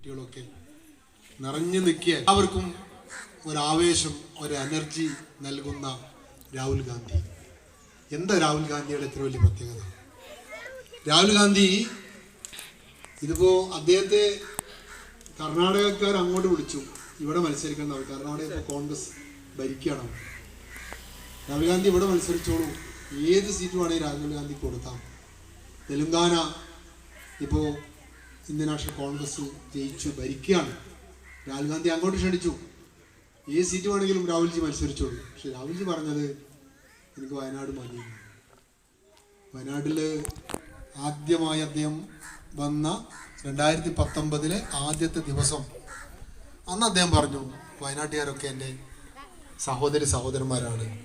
കുട്ടികളൊക്കെ നിറഞ്ഞു നിൽക്കുക എല്ലാവർക്കും ഒരാവേശം ഒരു എനർജി നൽകുന്ന രാഹുൽ ഗാന്ധി. എന്താ രാഹുൽ ഗാന്ധിയുടെ ഇത്ര വലിയ പ്രത്യേകത? രാഹുൽ ഗാന്ധി ഇതിപ്പോ അദ്ദേഹത്തെ കർണാടകക്കാർ അങ്ങോട്ട് വിളിച്ചു. ഇവിടെ മത്സരിക്കണം കർണാടക കോൺഗ്രസ് ഭരിക്കണം രാഹുൽ ഗാന്ധി ഇവിടെ മത്സരിച്ചോളൂ. ഏത് സീറ്റ് വേണമെങ്കിൽ രാഹുൽ ഗാന്ധി കൊടുത്താം. തെലുങ്കാന ഇപ്പോൾ ഇന്ത്യൻ നാഷണൽ കോൺഗ്രസ് ജയിച്ചു ഭരിക്കുകയാണ്. രാഹുൽ ഗാന്ധി അങ്ങോട്ട് ക്ഷണിച്ചു. ഏത് സീറ്റ് വേണമെങ്കിലും രാഹുൽജി മത്സരിച്ചോളൂ. പക്ഷെ രാഹുൽജി പറഞ്ഞത് എനിക്ക് വയനാട് മതി വയനാട്ടിൽ ആദ്യമായി അദ്ദേഹം വന്ന രണ്ടായിരത്തി പത്തൊമ്പതിലെ ആദ്യത്തെ ദിവസം അന്ന് അദ്ദേഹം പറഞ്ഞു വയനാട്ടുകാരൊക്കെ എന്റെ സഹോദരി സഹോദരന്മാരാണ്.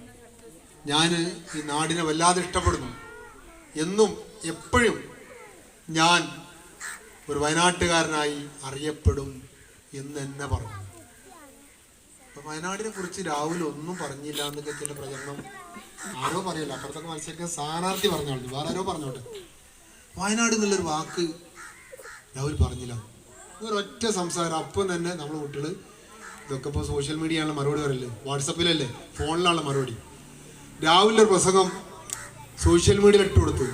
ഞാൻ ഈ നാടിനെ വല്ലാതെ ഇഷ്ടപ്പെടുന്നു. എന്നും എപ്പോഴും ഞാൻ ഒരു വയനാട്ടുകാരനായി അറിയപ്പെടും എന്ന് തന്നെ പറഞ്ഞു വയനാടിനെ കുറിച്ച് രാഹുൽ ഒന്നും പറഞ്ഞില്ല എന്നൊക്കെ ചില പ്രചരണം ആരോ പറയല്ല. അപ്പുറത്തൊക്കെ മത്സരിക്കാൻ സ്ഥാനാർത്ഥി പറഞ്ഞോളൂ. വേറെ ആരോ പറഞ്ഞോട്ടെ. വയനാട് എന്നുള്ളൊരു വാക്ക് രാഹുൽ പറഞ്ഞില്ല. ഒരൊറ്റ സംസാരം. അപ്പം തന്നെ നമ്മളെ കുട്ടികൾ ഇതൊക്കെ ഇപ്പോൾ സോഷ്യൽ മീഡിയയാണ് മറുപടി പറയല്ലേ വാട്സപ്പിലല്ലേ ഫോണിലാണ് മറുപടി. രാഹുലിന്റെ പ്രസംഗം സോഷ്യൽ മീഡിയയിൽ ഇട്ട് കൊടുത്തു.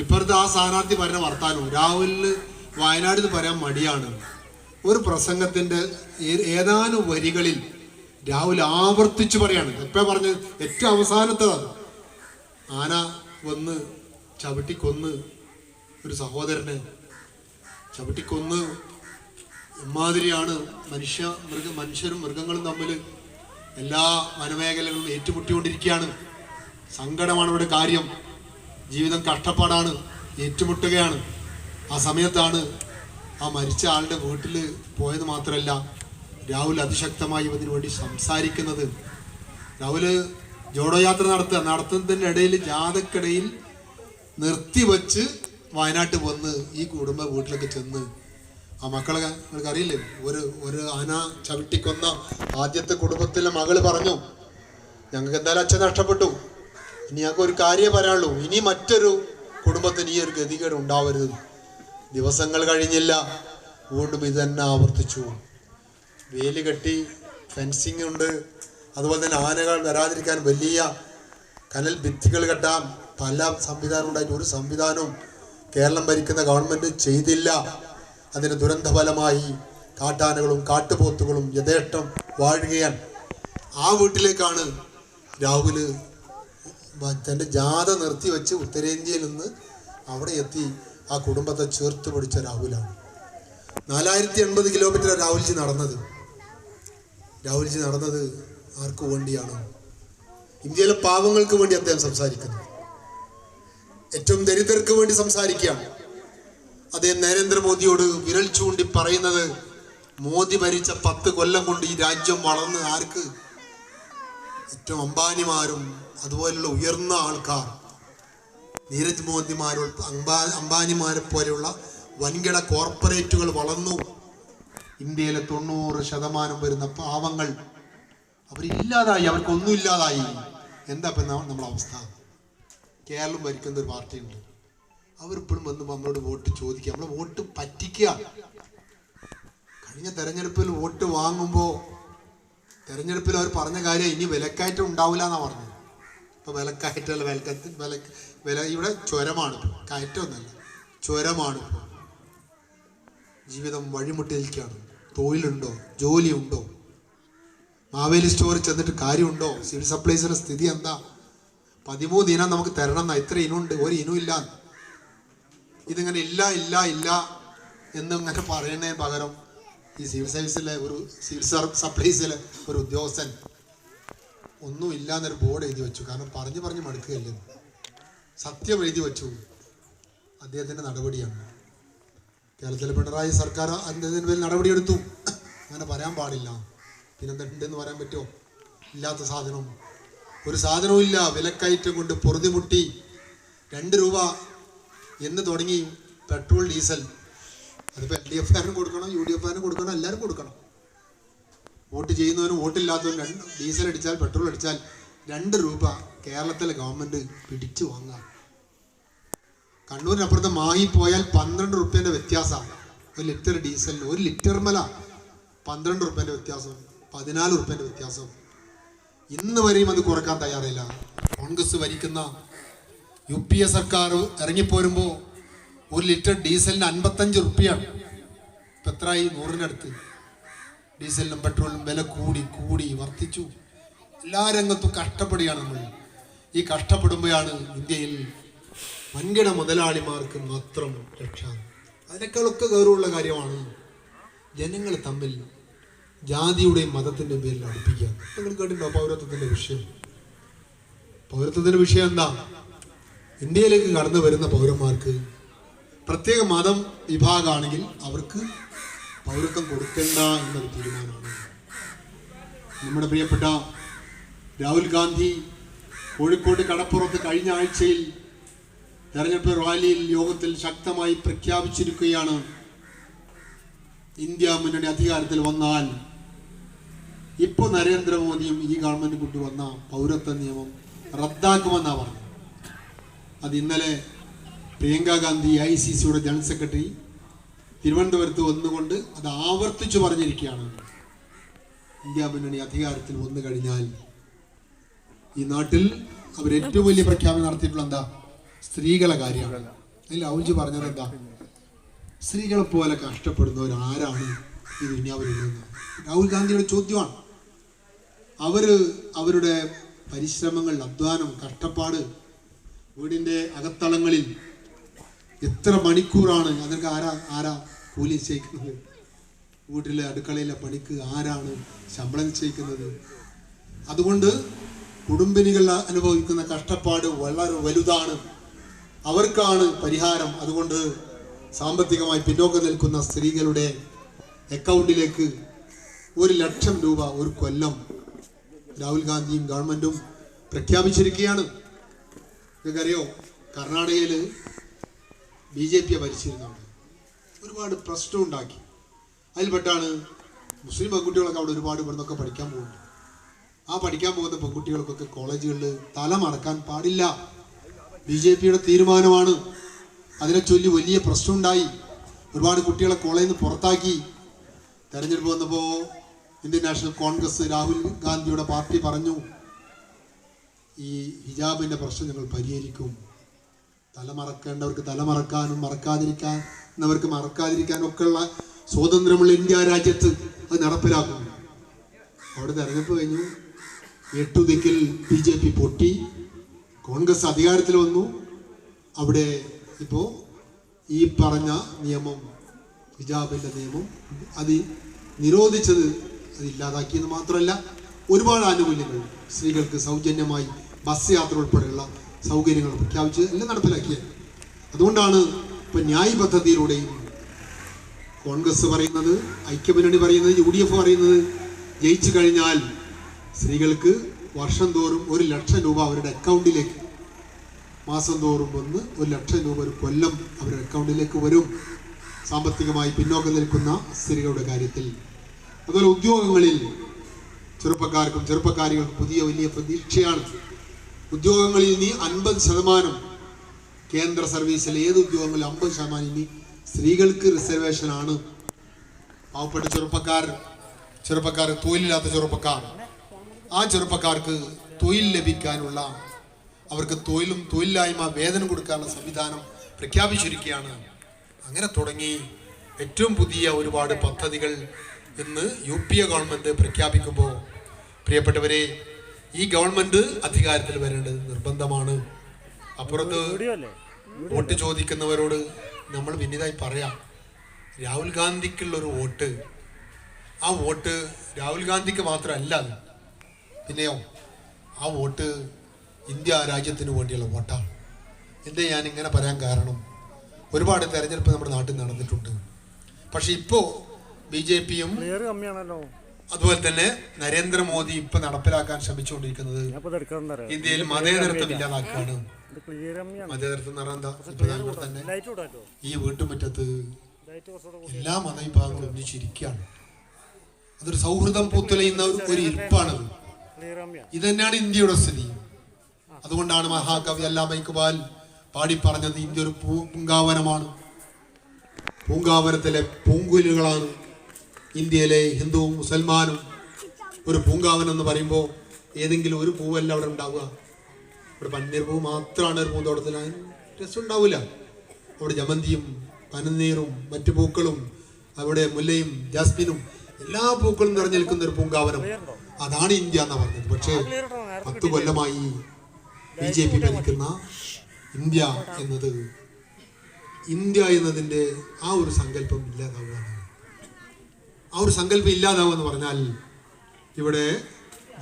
ഇപ്പുറത്ത് ആ സ്ഥാനാർത്ഥി പറയുന്ന വർത്താനവും രാഹുലിന് വയനാട് പറയാൻ മടിയാണ്. ഒരു പ്രസംഗത്തിന്റെ ഏ- ഏതാനും വരികളിൽ രാഹുൽ ആവർത്തിച്ചു പറയാണ്. എപ്പോഴാ പറഞ്ഞത്? ഏറ്റവും അവസാനത്തേതാണ് ആന വന്ന് ചവിട്ടിക്കൊന്ന് ഒരു സഹോദരനെ. ചവിട്ടിക്കൊന്ന് ഇമാതിരിയാണ് മനുഷ്യ മൃഗ മനുഷ്യരും മൃഗങ്ങളും തമ്മിൽ എല്ലാ വനമേഖലകളും ഏറ്റുമുട്ടിക്കൊണ്ടിരിക്കുകയാണ്. സങ്കടമാണ് ഇവിടെ കാര്യം. ജീവിതം കഷ്ടപ്പാടാണ് ഏറ്റുമുട്ടുകയാണ്. ആ സമയത്താണ് ആ മരിച്ച ആളുടെ വീട്ടിൽ പോയത് മാത്രമല്ല രാഹുൽ അതിശക്തമായി ഇതിനു വേണ്ടി സംസാരിക്കുന്നത്. രാഹുൽ ജോഡോ യാത്ര നടത്തുക നടത്തുന്നതിന്റെ ഇടയിൽ ജാഥക്കിടയിൽ നിർത്തിവെച്ച് വയനാട്ടിൽ വന്ന് ഈ കുടുംബ വീട്ടിലൊക്കെ ചെന്ന്. ആ മക്കളെ നിങ്ങൾക്ക് അറിയില്ലേ ഒരു ഒരു ആന ചവിട്ടിക്കൊന്ന ആദ്യത്തെ കുടുംബത്തിലെ മകൾ പറഞ്ഞു ഞങ്ങൾക്ക് എന്തായാലും അച്ഛൻ നഷ്ടപ്പെട്ടു. ഇനി ഞങ്ങൾക്ക് ഒരു കാര്യമേ പറയാനുള്ളൂ. ഇനി മറ്റൊരു കുടുംബത്തിന് ഈ ഒരു ഗതികേട് ഉണ്ടാവരുത്. ദിവസങ്ങൾ കഴിഞ്ഞില്ല. വീണ്ടും ഇത് തന്നെ ആവർത്തിച്ചു വേലി കെട്ടി ഫെൻസിങ് ഉണ്ട്. അതുപോലെ തന്നെ ആനകൾ വരാതിരിക്കാൻ വലിയ കനൽ ഭിത്തികൾ കെട്ടാം പല സംവിധാനം ഉണ്ടായിട്ട് ഒരു സംവിധാനവും കേരളം ഭരിക്കുന്ന ഗവൺമെന്റ് ചെയ്തില്ല. അതിന് ദുരന്തഫലമായി കാട്ടാനകളും കാട്ടുപോത്തുകളും യഥേഷ്ടം വാഴുകയാണ്. ആ വീട്ടിലേക്കാണ് രാഹുൽ വ- തന്റെ ജാഥ നിർത്തി വെച്ച് ഉത്തരേന്ത്യയിൽ നിന്ന് അവിടെ എത്തി ആ കുടുംബത്തെ ചേർത്ത് പിടിച്ച രാഹുലാണ്. നാലായിരത്തി എൺപത് കിലോമീറ്റർ രാഹുൽജി നടന്നത്. രാഹുൽജി നടന്നത് ആർക്കു വേണ്ടിയാണ്? ഇന്ത്യയിലെ പാവങ്ങൾക്ക് വേണ്ടി അദ്ദേഹം സംസാരിക്കുന്നത് ഏറ്റവും ദരിദ്രർക്ക് വേണ്ടി സംസാരിക്കുകയാണ്. അദ്ദേഹം നരേന്ദ്രമോദിയോട് വിരൽ ചൂണ്ടി പറയുന്നത് മോദി ഭരിച്ച പത്ത് കൊല്ലം കൊണ്ട് ഈ രാജ്യം വളർന്ന് ആർക്ക് ഏറ്റവും അംബാനിമാരും അതുപോലുള്ള ഉയർന്ന ആൾക്കാർ നീരജ് മോദിമാരോ അംബാ അംബാനിമാരെ പോലെയുള്ള വൻകിട കോർപ്പറേറ്റുകൾ വളർന്നു. ഇന്ത്യയിലെ തൊണ്ണൂറ് ശതമാനം വരുന്ന പാവങ്ങൾ അവരില്ലാതായി അവർക്കൊന്നും ഇല്ലാതായി എന്താ ഇപ്പം നമ്മളെ അവസ്ഥ? കേരളം ഭരിക്കുന്ന ഒരു പാർട്ടിയുണ്ട്. അവരിപ്പോഴും വന്ന് നമ്മളോട് വോട്ട് ചോദിക്കുക. നമ്മളെ വോട്ട് പറ്റിക്കുക. കഴിഞ്ഞ തെരഞ്ഞെടുപ്പിൽ വോട്ട് വാങ്ങുമ്പോൾ തെരഞ്ഞെടുപ്പിൽ അവർ പറഞ്ഞ കാര്യം ഇനി വിലക്കയറ്റം ഉണ്ടാവില്ല എന്നാ പറഞ്ഞത്. ഇപ്പൊ വിലക്കയറ്റമല്ല വിലക്കത്ത് വില വില ഇവിടെ ചുരമാണ്. കയറ്റമൊന്നല്ല ചുരമാണ്. ജീവിതം വഴിമുട്ടി നിൽക്കുകയാണ്. തൊഴിലുണ്ടോ? ജോലിയുണ്ടോ? മാവേലി സ്റ്റോറിൽ ചെന്നിട്ട് കാര്യമുണ്ടോ? സിവിൽ സപ്ലൈസിന്റെ സ്ഥിതി എന്താ? പതിമൂന്ന് ഇനം നമുക്ക് തരണം എന്നാ ഇത്ര ഇനമുണ്ട് ഒരു ഇനം ഇല്ല. ഇതിങ്ങനെ ഇല്ല ഇല്ല ഇല്ല എന്നിങ്ങനെ പറയുന്നതിന് പകരം ഈ സിവിൽ സർവീസിലെ ഒരു സിവിൽ സപ്ലൈസിലെ ഒരു ഉദ്യോഗസ്ഥൻ ഒന്നും ഇല്ലാന്നൊരു ബോർഡ് എഴുതി വെച്ചു. കാരണം പറഞ്ഞു പറഞ്ഞു മടുക്കുകയല്ലേ? സത്യം എഴുതി വെച്ചു. അദ്ദേഹത്തിന്റെ നടപടിയാണ്. കേരളത്തിലെ പിണറായി സർക്കാർ അദ്ദേഹത്തിന് പേരിൽ നടപടിയെടുത്തു. അങ്ങനെ പറയാൻ പാടില്ല. പിന്നെന്താ ഉണ്ടെന്ന് പറയാൻ പറ്റുമോ? ഇല്ലാത്ത സാധനം ഒരു സാധനവും ഇല്ല. വിലക്കയറ്റം കൊണ്ട് പൊറുതിമുട്ടി. രണ്ട് രൂപ എന്ന് തുടങ്ങി പെട്രോൾ ഡീസൽ അതിപ്പോൾ എൽ ഡി എഫുകാരനും കൊടുക്കണം യു ഡി എഫുകാരനും കൊടുക്കണം എല്ലാവരും കൊടുക്കണം. വോട്ട് ചെയ്യുന്നവനും വോട്ടില്ലാത്തവനും രണ്ട് ഡീസൽ അടിച്ചാൽ പെട്രോൾ അടിച്ചാൽ രണ്ട് രൂപ കേരളത്തിലെ ഗവൺമെന്റ് പിടിച്ചു വാങ്ങാം കണ്ണൂരിനപ്പുറത്ത് മാഹി പോയാൽ പന്ത്രണ്ട് റുപ്യന്റെ വ്യത്യാസമാണ് ഒരു ലിറ്റർ ഡീസലിന് ഒരു ലിറ്റർ മല പന്ത്രണ്ട് റുപ്യന്റെ വ്യത്യാസം പതിനാല് റുപ്യന്റെ വ്യത്യാസം. ഇന്ന് വരെയും അത് കുറയ്ക്കാൻ തയ്യാറില്ല കോൺഗ്രസ് ഭരിക്കുന്ന യു പി എ സർക്കാർ ഇറങ്ങിപ്പോരുമ്പോൾ ഒരു ലിറ്റർ ഡീസലിന് അൻപത്തഞ്ച് റുപ്യാണ് ഇപ്പം എത്രയായി നൂറിനടുത്ത് ഡീസലിനും പെട്രോളിനും വില കൂടി കൂടി വർദ്ധിച്ചു. എല്ലാ രംഗത്തും കഷ്ടപ്പെടുകയാണ് നമ്മൾ. ഈ കഷ്ടപ്പെടുമ്പോഴാണ് ഇന്ത്യയിൽ വൻകിട മുതലാളിമാർക്ക് മാത്രം രക്ഷ. അതിനേക്കാളൊക്കെ ഗൗരവമുള്ള കാര്യമാണ് ജനങ്ങൾ തമ്മിൽ ജാതിയുടെയും മതത്തിന്റെയും പേരിൽ അടുപ്പിക്കുക. നിങ്ങൾ കേട്ടിട്ടുണ്ടോ പൗരത്വത്തിന്റെ വിഷയം? പൗരത്വത്തിന്റെ വിഷയം എന്താ? ഇന്ത്യയിലേക്ക് കടന്നു വരുന്ന പൗരന്മാർക്ക് പ്രത്യേക മതം വിഭാഗമാണെങ്കിൽ അവർക്ക് പൗരത്വം കൊടുക്കണ്ട എന്നൊരു തീരുമാനമാണ്. നമ്മുടെ പ്രിയപ്പെട്ട രാഹുൽ ഗാന്ധി കോഴിക്കോട് കടപ്പുറത്ത് കഴിഞ്ഞ ആഴ്ചയിൽ തെരഞ്ഞെടുപ്പ് റാലിയിൽ യോഗത്തിൽ ശക്തമായി പ്രഖ്യാപിച്ചിരിക്കുകയാണ്. ഇന്ത്യ മുന്നണി അധികാരത്തിൽ വന്നാൽ ഇപ്പോൾ നരേന്ദ്രമോദിയും ഈ ഗവൺമെന്റ് കൊണ്ടുവന്ന പൗരത്വ നിയമം റദ്ദാക്കുമെന്നാണ് പറഞ്ഞത്. അത് ഇന്നലെ പ്രിയങ്ക ഗാന്ധി ഐ സി സിയുടെ ജനറൽ സെക്രട്ടറി തിരുവനന്തപുരത്ത് വന്നുകൊണ്ട് അത് ആവർത്തിച്ചു പറഞ്ഞിരിക്കുകയാണ്. ഇന്ത്യ മുന്നണി അധികാരത്തിൽ വന്നു കഴിഞ്ഞാൽ ഈ നാട്ടിൽ അവർ ഏറ്റവും വലിയ പ്രഖ്യാപനം നടത്തിയിട്ടുള്ള എന്താ? സ്ത്രീകളെ കാര്യമാണ്. അതിൽ അവജു പറഞ്ഞത് എന്താ? സ്ത്രീകളെ പോലെ കഷ്ടപ്പെടുന്നവർ ആരാണ് ഈ ദുനിയാവിലുള്ളതെന്ന് രാഹുൽ ഗാന്ധിയുടെ ചോദ്യമാണ്. അവർ അവരുടെ പരിശ്രമങ്ങൾ അധ്വാനം കഷ്ടപ്പാട് വീടിന്റെ അകത്തളങ്ങളിൽ എത്ര മണിക്കൂറാണ്? അതൊക്കെ ആരാ ആരാ കൂലി ചെയ്യിക്കുന്നത്? വീട്ടിലെ അടുക്കളയിലെ പണിക്ക് ആരാണ് ശമ്പളം ചെയ്യിക്കുന്നത്? അതുകൊണ്ട് കുടുംബിനികൾ അനുഭവിക്കുന്ന കഷ്ടപ്പാട് വളരെ വലുതാണ്. അവർക്കാണ് പരിഹാരം. അതുകൊണ്ട് സാമ്പത്തികമായി പിന്നോക്കം നിൽക്കുന്ന സ്ത്രീകളുടെ അക്കൗണ്ടിലേക്ക് ഒരു ലക്ഷം രൂപ ഒരു കൊല്ലം രാഹുൽ ഗാന്ധിയും ഗവൺമെന്റും പ്രഖ്യാപിച്ചിരിക്കുകയാണ്. നിങ്ങൾക്കറിയോ കർണാടകയിൽ ബി ജെ പിയെ ഭരിച്ചിരുന്നുണ്ട് ഒരുപാട് പ്രശ്നം ഉണ്ടാക്കി. അതിൽപ്പെട്ടാണ് മുസ്ലിം പെൺകുട്ടികളൊക്കെ അവിടെ ഒരുപാട് ഇവിടുന്നൊക്കെ പഠിക്കാൻ പോകുന്നത്. ആ പഠിക്കാൻ പോകുന്ന പെൺകുട്ടികൾക്കൊക്കെ കോളേജുകളിൽ തല മറക്കാൻ പാടില്ല. ബി ജെ പിയുടെ തീരുമാനമാണ്. അതിനെ ചൊല്ലി വലിയ പ്രശ്നമുണ്ടായി. ഒരുപാട് കുട്ടികളെ കോളേജിൽ നിന്ന് പുറത്താക്കി. തെരഞ്ഞെടുപ്പ് വന്നപ്പോൾ ഇന്ത്യൻ നാഷണൽ കോൺഗ്രസ് രാഹുൽ ഗാന്ധിയുടെ പാർട്ടി പറഞ്ഞു ഈ ഹിജാബിന്റെ പ്രശ്നം ഞങ്ങൾ പരിഹരിക്കും. തലമറക്കേണ്ടവർക്ക് തലമറക്കാനും മറക്കാതിരിക്കാൻ എന്നവർക്ക് മറക്കാതിരിക്കാനും ഒക്കെയുള്ള സ്വാതന്ത്ര്യമുള്ള ഇന്ത്യ രാജ്യത്ത് അത് നടപ്പിലാക്കും അവിടെ തെരഞ്ഞെടുപ്പ് കഴിഞ്ഞു. എട്ടു ദിക്കിൽ ബി ജെ പി പൊട്ടി. കോൺഗ്രസ് അധികാരത്തിൽ വന്നു. അവിടെ ഇപ്പോൾ ഈ പറഞ്ഞ നിയമം ഹിജാബിന്റെ നിയമം അത് നിരോധിച്ചത് അത് ഇല്ലാതാക്കിയെന്ന് മാത്രമല്ല ഒരുപാട് ആനുകൂല്യങ്ങൾ സ്ത്രീകൾക്ക് സൗജന്യമായി ബസ് യാത്ര ഉൾപ്പെടെയുള്ള സൗകര്യങ്ങൾ പ്രഖ്യാപിച്ച് എല്ലാം നടപ്പിലാക്കിയത് അതുകൊണ്ടാണ് ഇപ്പൊ ന്യായ് പദ്ധതിയിലൂടെയും കോൺഗ്രസ് പറയുന്നത് ഐക്യമുന്നണി പറയുന്നത് യു ഡി എഫ് പറയുന്നത് ജയിച്ചു കഴിഞ്ഞാൽ സ്ത്രീകൾക്ക് വർഷം തോറും ഒരു ലക്ഷം രൂപ അവരുടെ അക്കൗണ്ടിലേക്ക് മാസം തോറും വന്ന് ഒരു ലക്ഷം രൂപ ഒരു കൊല്ലം അവരുടെ അക്കൗണ്ടിലേക്ക് വരും. സാമ്പത്തികമായി പിന്നോക്കം നിൽക്കുന്ന സ്ത്രീകളുടെ കാര്യത്തിൽ. അതുപോലെ ഉദ്യോഗങ്ങളിൽ ചെറുപ്പക്കാർക്കും ചെറുപ്പക്കാരികൾക്കും പുതിയ വലിയ പ്രതീക്ഷയാണ്. ഉദ്യോഗങ്ങളിൽ ഇനി അൻപത് ശതമാനം കേന്ദ്ര സർവീസിൽ ഏത് ഉദ്യോഗങ്ങളിൽ അമ്പത് ശതമാനം ഇനി സ്ത്രീകൾക്ക് റിസർവേഷൻ ആണ് പാവപ്പെട്ട ചെറുപ്പക്കാർ ചെറുപ്പക്കാർ തൊഴിലില്ലാത്ത ചെറുപ്പക്കാർ. ആ ചെറുപ്പക്കാർക്ക് തൊഴിൽ ലഭിക്കാനുള്ള അവർക്ക് തൊഴിലും തൊഴിലില്ലായ്മ വേതനം കൊടുക്കാനുള്ള സംവിധാനം പ്രഖ്യാപിച്ചിരിക്കുകയാണ്. അങ്ങനെ തുടങ്ങി ഏറ്റവും പുതിയ ഒരുപാട് പദ്ധതികൾ ഇന്ന് യു പി എ ഗവൺമെന്റ് പ്രഖ്യാപിക്കുമ്പോൾ. പ്രിയപ്പെട്ടവരെ ഈ ഗവൺമെന്റ് അധികാരത്തിൽ വരേണ്ടത് നിർബന്ധമാണ്. അപ്പുറത്ത് വോട്ട് ചോദിക്കുന്നവരോട് നമ്മൾ വിനീതായി പറയാം. രാഹുൽ ഗാന്ധിക്കുള്ള ഒരു വോട്ട്. ആ വോട്ട് രാഹുൽ ഗാന്ധിക്ക് മാത്രമല്ല പിന്നെയോ ആ വോട്ട് ഇന്ത്യ രാജ്യത്തിന് വേണ്ടിയുള്ള വോട്ടാണ്. എന്തേ ഞാൻ ഇങ്ങനെ പറയാൻ കാരണം? ഒരുപാട് തെരഞ്ഞെടുപ്പ് നമ്മുടെ നാട്ടിൽ നടന്നിട്ടുണ്ട്. പക്ഷെ ഇപ്പോൾ ബി ജെ പിയും അതുപോലെ തന്നെ നരേന്ദ്രമോദി ഇപ്പൊ നടപ്പിലാക്കാൻ ശ്രമിച്ചുകൊണ്ടിരിക്കുന്നത് ഇന്ത്യയിൽ മതേതരത്വം കമ്മിയാണ് മതേതരത്വം എന്ന് പറഞ്ഞാൽ ഇപ്പൊ ഞാൻ ഇവിടെ തന്നെ ഈ വീട്ടുമുറ്റത്ത് എല്ലാ മതവിഭാഗങ്ങളും ഒന്നിച്ചിരിക്കുകയാണ് അതൊരു സൗഹൃദം പൂത്തുലയുന്ന ഒരു- ഇരിപ്പാണ്. ഇരിപ്പാണത് ക്ലിയർ ഇത് തന്നെയാണ് ഇന്ത്യയുടെ സ്ഥിതി. അതുകൊണ്ടാണ് മഹാകവി അല്ലാമ ഇക്ബാൽ പാടി പറഞ്ഞത് ഇന്ത്യ ഒരു പൂങ്കാവനമാണ്. പൂങ്കാവനത്തിലെ പൂങ്കുലുകളാണ് ഇന്ത്യയിലെ ഹിന്ദുവും മുസൽമാനും ഒരു പൂങ്കാവനം എന്ന് പറയുമ്പോൾ ഏതെങ്കിലും ഒരു പൂവല്ല അവിടെ ഉണ്ടാവുക. ഇവിടെ പന്നീർ പൂ മാത്രമാണ് ഒരു പൂന്തോട്ടത്തിൽ രസം ഉണ്ടാവില്ല അവിടെ ജമന്തിയും പനനീറും മറ്റു പൂക്കളും അവിടെ മുല്ലയും ജാസ്മിനും എല്ലാ പൂക്കളും നിറഞ്ഞു നിൽക്കുന്ന ഒരു പൂങ്കാവനം. അതാണ് ഇന്ത്യ എന്ന് പറഞ്ഞത്. പക്ഷേ പത്ത് കൊല്ലമായി ബി ജെ പി ഭരിക്കുന്ന ഇന്ത്യ എന്നത് ഇന്ത്യ എന്നതിന്റെ ആ ഒരു സങ്കല്പം ഇല്ലാതാവുകയാണ്. ആ ഒരു സങ്കല്പം ഇല്ലാതാവുക എന്ന് പറഞ്ഞാൽ ഇവിടെ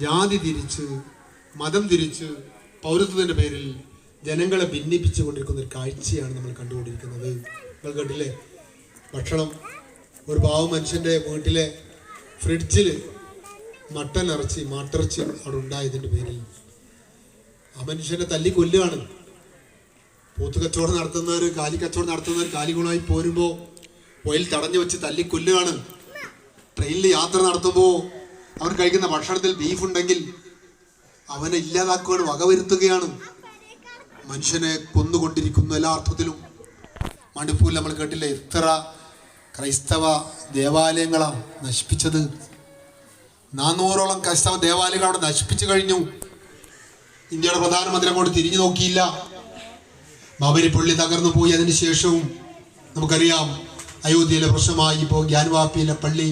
ജാതി തിരിച്ച് മതം തിരിച്ച് പൗരത്വത്തിന്റെ പേരിൽ ജനങ്ങളെ ഭിന്നിപ്പിച്ചു കൊണ്ടിരിക്കുന്ന ഒരു കാഴ്ചയാണ് നമ്മൾ കണ്ടുകൊണ്ടിരിക്കുന്നത്. നിങ്ങൾ കണ്ടില്ലേ? ഭക്ഷണം ഒരു പാവ മനുഷ്യന്റെ വീട്ടിലെ ഫ്രിഡ്ജിൽ മട്ടൻ ഇറച്ചി മാട്ടിറച്ചി അവിടെ ഉണ്ടായതിന്റെ പേരിൽ ആ മനുഷ്യനെ തല്ലി കൊല്ലുകയാണ്. പോത്ത് കച്ചവടം നടത്തുന്നവർ കാലി കച്ചവടം നടത്തുന്നവർ കാലികളായി പോരുമ്പോൾ ഒയിൽ തടഞ്ഞു വെച്ച് തല്ലി കൊല്ലുകയാണ്. ട്രെയിനിൽ യാത്ര നടത്തുമ്പോൾ അവർ കഴിക്കുന്ന ഭക്ഷണത്തിൽ ബീഫ് ഉണ്ടെങ്കിൽ അവനെ ഇല്ലാതാക്കുവാൻ വകവരുത്തുകയാണ് മനുഷ്യനെ കൊന്നുകൊണ്ടിരിക്കുന്നു എല്ലാ അർത്ഥത്തിലും. മണിപ്പൂരിൽ നമ്മൾ കേട്ടില്ലേ ഇത്ര ക്രൈസ്തവ ദേവാലയങ്ങളാണ് നശിപ്പിച്ചത്. നാനൂറോളം ക്രൈസ്തവ ദേവാലയങ്ങൾ അവിടെ നശിപ്പിച്ചു കഴിഞ്ഞു. ഇന്ത്യയുടെ പ്രധാനമന്ത്രി അങ്ങോട്ട് തിരിഞ്ഞു നോക്കിയില്ല. ബാബരി പള്ളി തകർന്നു പോയി. അതിന് ശേഷവും നമുക്കറിയാം അയോധ്യയിലെ പ്രശ്നമായി ഇപ്പോൾ ഗ്യാൻവാപ്പിയിലെ പള്ളി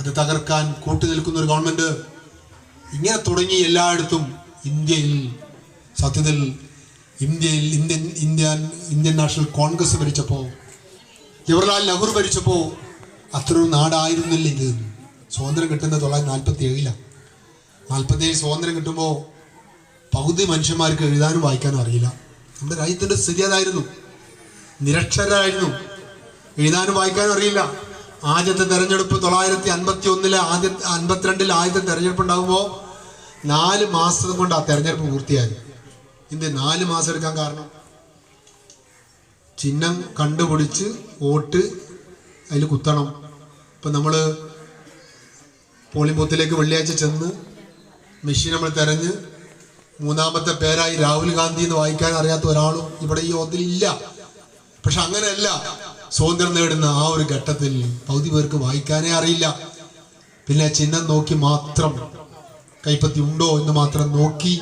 അത് തകർക്കാൻ കൂട്ടുനിൽക്കുന്ന ഒരു ഗവൺമെന്റ് ഇങ്ങനെ തുടങ്ങി എല്ലായിടത്തും ഇന്ത്യയിൽ സത്യത്തിൽ ഇന്ത്യയിൽ Indian Indian Indian National Congress ഭരിച്ചപ്പോൾ Jawaharlal Nehru ഭരിച്ചപ്പോൾ അത്രയൊരു നാടായിരുന്നില്ല ഇത്. സ്വാതന്ത്ര്യം കിട്ടുന്നത് തൊള്ളായിരത്തി നാൽപ്പത്തി ഏഴിലാണ് നാൽപ്പത്തി ഏഴ് സ്വാതന്ത്ര്യം കിട്ടുമ്പോൾ പകുതി മനുഷ്യന്മാർക്ക് എഴുതാനും വായിക്കാനും അറിയില്ല. നമ്മുടെ രാജ്യത്തിന്റെ സ്ഥിതി അതായിരുന്നു. നിരക്ഷരായിരുന്നു എഴുതാനും വായിക്കാനും അറിയില്ല. ആദ്യത്തെ തെരഞ്ഞെടുപ്പ് തൊള്ളായിരത്തി അൻപത്തി ഒന്നിലെ ആദ്യ അൻപത്തിരണ്ടിൽ ആദ്യത്തെ തെരഞ്ഞെടുപ്പ് ഉണ്ടാകുമ്പോൾ നാല് മാസം കൊണ്ട് ആ തെരഞ്ഞെടുപ്പ് പൂർത്തിയായി. ഇത് നാല് മാസം എടുക്കാൻ കാരണം? ചിഹ്നം കണ്ടുപിടിച്ച് വോട്ട് അതിൽ കുത്തണം. ഇപ്പം നമ്മൾ പോളിംഗ് ബൂത്തിലേക്ക് വെള്ളിയാഴ്ച ചെന്ന് മെഷീൻ നമ്മൾ തെരഞ്ഞ് മൂന്നാമത്തെ പേരായി രാഹുൽ ഗാന്ധി എന്ന് വായിക്കാൻ അറിയാത്ത ഒരാളും ഇവിടെ ഈ ഓത്തിൽ ഇല്ല പക്ഷെ അങ്ങനെയല്ല. സ്വാതന്ത്ര്യം നേടുന്ന ആ ഒരു ഘട്ടത്തിൽ പകുതി പേർക്ക് വായിക്കാനേ അറിയില്ല. പിന്നെ ചിഹ്നം നോക്കി മാത്രം കൈപ്പത്തി ഉണ്ടോ എന്ന് മാത്രം നോക്കി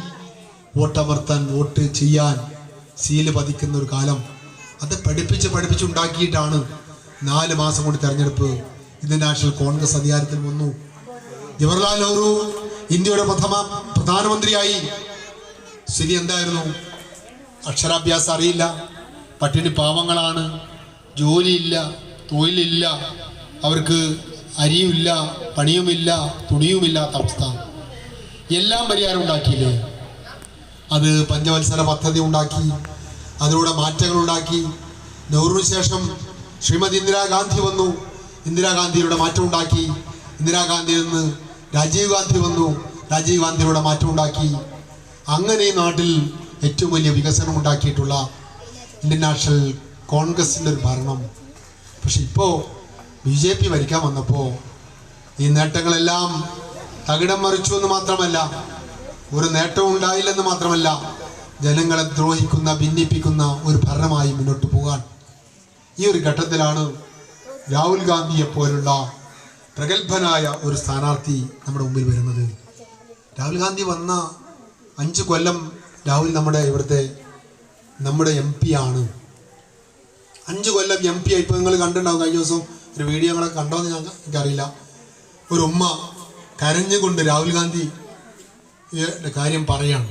വോട്ടമർത്താൻ വോട്ട് ചെയ്യാൻ സീൽ പതിക്കുന്ന ഒരു കാലം. അത് പഠിപ്പിച്ച് പഠിപ്പിച്ചുണ്ടാക്കിയിട്ടാണ് നാല് മാസം കൊണ്ട് തെരഞ്ഞെടുപ്പ് ഇന്ത്യൻ നാഷണൽ കോൺഗ്രസ് അധികാരത്തിൽ വന്നു. ജവഹർലാൽ നെഹ്റു ഇന്ത്യയുടെ പ്രഥമ പ്രധാനമന്ത്രിയായി. സ്ഥിതി എന്തായിരുന്നു? അക്ഷരാഭ്യാസം അറിയില്ല. പട്ടിണി പാവങ്ങളാണ്. ജോലിയില്ല തൊഴിലില്ല അവർക്ക് അരിയുമില്ല പണിയുമില്ല തുണിയുമില്ലാത്ത അവസ്ഥ. എല്ലാം പരിഹാരം ഉണ്ടാക്കിയില്ലേ? അത് പഞ്ചവത്സര പദ്ധതി ഉണ്ടാക്കി അതിലൂടെ മാറ്റങ്ങൾ ഉണ്ടാക്കി. നെഹ്റുവിന് ശേഷം ശ്രീമതി ഇന്ദിരാഗാന്ധി വന്നു. ഇന്ദിരാഗാന്ധിയുടെ മാറ്റം ഉണ്ടാക്കി. ഇന്ദിരാഗാന്ധിയിൽ നിന്ന് രാജീവ് ഗാന്ധി വന്നു. രാജീവ് ഗാന്ധിയുടെ മാറ്റം ഉണ്ടാക്കി. അങ്ങനെ നാട്ടിൽ ഏറ്റവും വലിയ വികസനം ഉണ്ടാക്കിയിട്ടുള്ള ഇന്ത്യൻ നാഷണൽ കോൺഗ്രസിന്റെ ഒരു ഭരണം. പക്ഷെ ഇപ്പോൾ ബി ജെ പി ഭരിക്കാൻ വന്നപ്പോൾ ഈ നേട്ടങ്ങളെല്ലാം തകിടം മറിച്ചു എന്ന് മാത്രമല്ല ഒരു നേട്ടവും ഉണ്ടായില്ലെന്ന് മാത്രമല്ല ജനങ്ങളെ ദ്രോഹിക്കുന്ന ഭിന്നിപ്പിക്കുന്ന ഒരു ഭരണമായി മുന്നോട്ട് പോകാൻ ഈ ഒരു ഘട്ടത്തിലാണ് രാഹുൽ ഗാന്ധിയെ പോലുള്ള പ്രഗത്ഭനായ ഒരു സ്ഥാനാർത്ഥി നമ്മുടെ മുമ്പിൽ വരുന്നത്. രാഹുൽ ഗാന്ധി വന്ന അഞ്ച് കൊല്ലം രാഹുൽ നമ്മുടെ ഇവിടുത്തെ നമ്മുടെ എം പി ആണ്. അഞ്ച് കൊല്ലം എം പി ആയി. നിങ്ങൾ കണ്ടിട്ടുണ്ടാവും കഴിഞ്ഞ ദിവസം ഒരു വീഡിയോ ഞങ്ങളൊക്കെ കണ്ടോന്ന് ഞങ്ങൾക്ക് എനിക്കറിയില്ല. ഒരു ഉമ്മ കരഞ്ഞുകൊണ്ട് രാഹുൽ ഗാന്ധി കാര്യം പറയാണ്.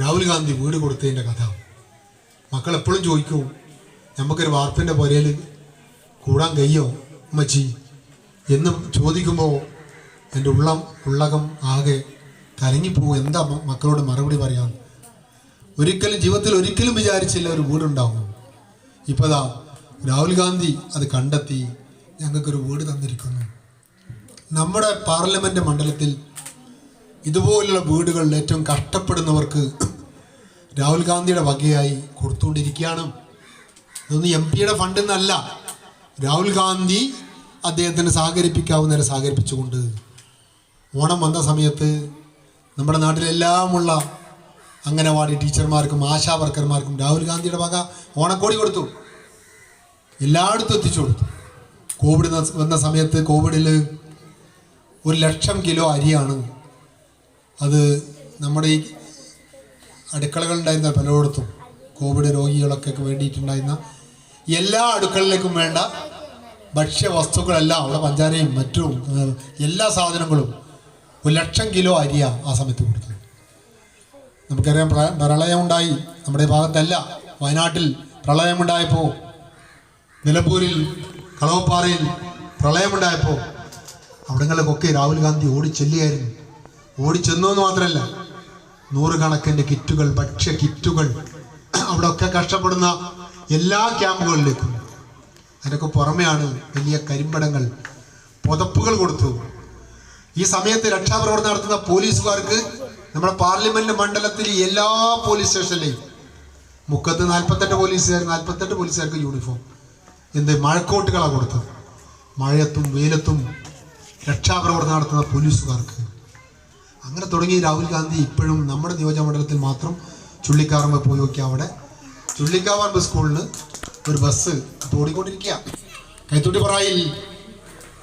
രാഹുൽ ഗാന്ധി വീട് കൊടുത്തതിന്റെ കഥ. മക്കൾ എപ്പോഴും ചോദിക്കൂ നമുക്കൊരു വാർപ്പിന്റെ പുരയിൽ കൂടാൻ കഴിയോ ഉമ്മച്ചി? എന്ന് ചോദിക്കുമ്പോൾ എന്റെ ഉള്ളം ഉള്ളകം ആകെ കലങ്ങിപ്പോവും. എന്താ മക്കളോട് മറുപടി പറയാൻ? ഒരിക്കലും ജീവിതത്തിൽ ഒരിക്കലും വിചാരിച്ചില്ല ഒരു വീടുണ്ടാവും ഇപ്പതാ രാഹുൽ ഗാന്ധി അത് കണ്ടെത്തി ഞങ്ങൾക്കൊരു വീട് തന്നിരിക്കുന്നു. നമ്മുടെ പാർലമെന്റ് മണ്ഡലത്തിൽ ഇതുപോലുള്ള വീടുകളിൽ ഏറ്റവും കഷ്ടപ്പെടുന്നവർക്ക് രാഹുൽ ഗാന്ധിയുടെ വകയായി കൊടുത്തുകൊണ്ടിരിക്കുകയാണ്. ഇതൊന്നും എം പിയുടെ നിന്നല്ല രാഹുൽ ഗാന്ധി അദ്ദേഹത്തിന് സഹകരിപ്പിക്കാവുന്നവരെ സഹകരിപ്പിച്ചുകൊണ്ട് ഓണം വന്ന സമയത്ത് നമ്മുടെ നാട്ടിലെല്ലാമുള്ള അംഗനവാടി ടീച്ചർമാർക്കും ആശാ വർക്കർമാർക്കും രാഹുൽ ഗാന്ധിയുടെ വക ഓണക്കോടി കൊടുത്തു. എല്ലായിടത്തും എത്തിച്ചു കൊടുത്തു. കോവിഡ് വന്ന സമയത്ത് കോവിഡിൽ ഒരു ലക്ഷം കിലോ അരിയാണ് അത് നമ്മുടെ ഈ അടുക്കളകളുണ്ടായിരുന്ന പലയിടത്തും കോവിഡ് രോഗികളൊക്കെ വേണ്ടിയിട്ടുണ്ടായിരുന്ന എല്ലാ അടുക്കളയിലേക്കും വേണ്ട ഭക്ഷ്യവസ്തുക്കളെല്ലാം അവിടെ പഞ്ചാരയും മറ്റും എല്ലാ സാധനങ്ങളും ഒരു ലക്ഷം കിലോ അരിയാണ് ആ സമയത്ത് കൊടുത്തത്. നമുക്കറിയാം പ്ര- പ്രളയമുണ്ടായി. നമ്മുടെ ഭാഗത്തല്ല വയനാട്ടിൽ പ്രളയമുണ്ടായപ്പോൾ നിലമ്പൂരിൽ കളവപ്പാറയിൽ പ്രളയമുണ്ടായപ്പോൾ അവിടങ്ങളിലൊക്കെ രാഹുൽ ഗാന്ധി ഓടിച്ചെല്ലിയായിരുന്നു ഓടിച്ചെന്നു എന്ന് മാത്രമല്ല നൂറുകണക്കിന്റെ കിറ്റുകൾ ഭക്ഷ്യ കിറ്റുകൾ അവിടെയൊക്കെ കഷ്ടപ്പെടുന്ന എല്ലാ ക്യാമ്പുകളിലേക്കും. അതിനൊക്കെ പുറമെയാണ് വലിയ കരിമ്പടങ്ങൾ പുതപ്പുകൾ കൊടുത്തു. ഈ സമയത്ത് രക്ഷാപ്രവർത്തനം നടത്തുന്ന പോലീസുകാർക്ക് നമ്മുടെ പാർലമെന്റ് മണ്ഡലത്തിൽ എല്ലാ പോലീസ് സ്റ്റേഷനിലെയും മുക്കത്ത് നാൽപ്പത്തെട്ട് പോലീസുകാർ നാൽപ്പത്തെട്ട് പോലീസുകാർക്ക് യൂണിഫോം എന്ത് മഴക്കോട്ടുകളാണ് കൊടുത്തത്. മഴയത്തും വെയിലത്തും രക്ഷാപ്രവർത്തനം നടത്തുന്ന പോലീസുകാർക്ക്. അങ്ങനെ തുടങ്ങി രാഹുൽ ഗാന്ധി ഇപ്പോഴും നമ്മുടെ നിയോജക മണ്ഡലത്തിൽ മാത്രം ചുള്ളിക്കാറമ്പ് പോയി അവിടെ. ചുള്ളിക്കാവാർമ്പ് സ്കൂളിന് ഒരു ബസ് തോടിക്കൊണ്ടിരിക്കുക കൈത്തൊട്ടി പറയിൽ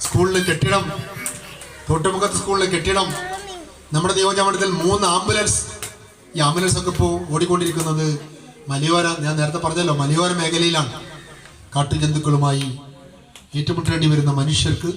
സ്കൂളിൽ കെട്ടിടം തോട്ടുമുഖത്ത് സ്കൂളിൽ കെട്ടിടം നമ്മുടെ നിയോജകമണ്ഡലത്തിൽ മൂന്ന് ആംബുലൻസ് ഈ ആംബുലൻസ് ഒക്കെ ഇപ്പോൾ ഓടിക്കൊണ്ടിരിക്കുന്നത്. മലയോര ഞാൻ നേരത്തെ പറഞ്ഞല്ലോ മലയോര മേഖലയിലാണ് കാട്ടുജന്തുക്കളുമായി ഏറ്റുമുട്ടേണ്ടി വരുന്ന മനുഷ്യർക്ക്